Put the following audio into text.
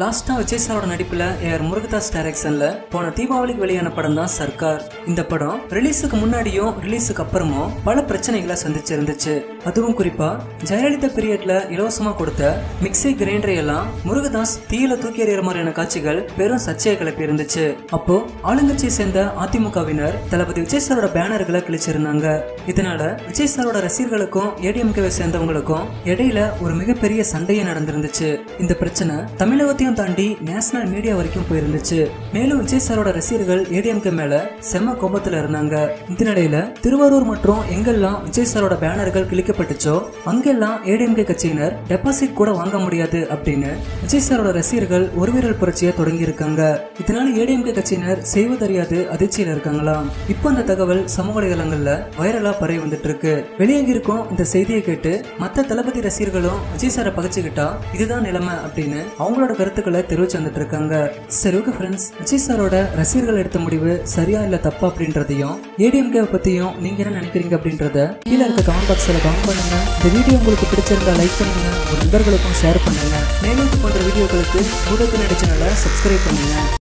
லாஸ்டா விஜய் சாரோட நடிப்புல ஏஆர் முருகதாஸ் டைரக்ஷன்ல போன தீபாவளிக்கு வெளியான படம் தான் சர்க்கார். இந்த படம் ரிலீஸுக்கு முன்னாடியும் ரிலீஸுக்கு அப்புறமும் பல பிரச்சனைகளை சந்திச்சிருந்துச்சு. அதுவும் குறிப்பா ஜெயலலிதா பீரியட்ல இலவசமா கொடுத்த மிக்சி கிரைண்டரை எல்லாம் முருகதாஸ் தீயில தூக்கி எறிகிற மாதிரியான காட்சிகள் பெரும் சர்ச்சையை கிளப்பி இருந்துச்சு அப்போ ஆளுங்கட்சியை சேர்ந்த அதிமுகவினர் தளபதி விஜய் சாரோட பேனர்களை கிழிச்சிருந்தாங்க. இதனால விஜய் சாரோட ரசிகர்களுக்கும் ஏடிஎம்கேவை சேர்ந்தவங்களுக்கும் இடையில ஒரு மிகப்பெரிய சண்டையே நடந்திருந்துச்சு. இந்த பிரச்சனை தமிழகத்தையும் தாண்டி நேஷனல் மீடியா வரைக்கும் போயிருந்துச்சு. மேலும் விஜய் சாரோட ரசிகர்கள் ஏடிஎம்கே மேல செம்ம கோபத்துல இருந்தாங்க. இந்த நிலையில திருவாரூர் மற்றும் எங்கெல்லாம் விஜய் சாரோட பேனர்கள் கிழிக்கப்பட்டுச்சோ அங்கெல்லாம் ஏடிஎம்கே கட்சியினர் டெபாசிட் கூட வாங்க முடியாது அப்படின்னு விஜய் சாரோட ரசிகர்கள் ஒரு வீரல் புரட்சியை தொடங்கி இருக்காங்க இதனால ஏடிஎம்கே கட்சியினர் செய்வதறியாது அதிர்ச்சியில இருக்காங்களாம் இப்போ அந்த தகவல் சமூக வலைதளங்கள்ல வைரலா பரவி வந்துட்டு இருக்கு வெளியாகி இருக்கும் இந்த செய்தியை கேட்டு மத்த தளபதி ரசிகர்களும் விஜய் சாரை பகச்சுக்கிட்டா இதுதான் நிலைமை அப்படின்னு அவங்களோட கருத்து கருத்துக்களை தெரிவிச்சு வந்துட்டு இருக்காங்க சரி ஓகே ஃப்ரெண்ட்ஸ் விஜய் சாரோட ரசிகர்கள் எடுத்த முடிவு சரியா இல்ல தப்பா அப்படின்றதையும் ஏடிஎம்கே பத்தியும் நீங்க என்ன நினைக்கிறீங்க அப்படின்றத கீழே இருக்க கமெண்ட் பாக்ஸ்ல கமெண்ட் பண்ணுங்க. இந்த வீடியோ உங்களுக்கு பிடிச்சிருந்தா லைக் பண்ணுங்க உங்க நண்பர்களுக்கும் ஷேர் பண்ணுங்க. மேலும் போன்ற வீடியோக்களுக்கு சூடத்தின் நடிச்சனால சப்ஸ்கிரைப் பண்ணுங்க.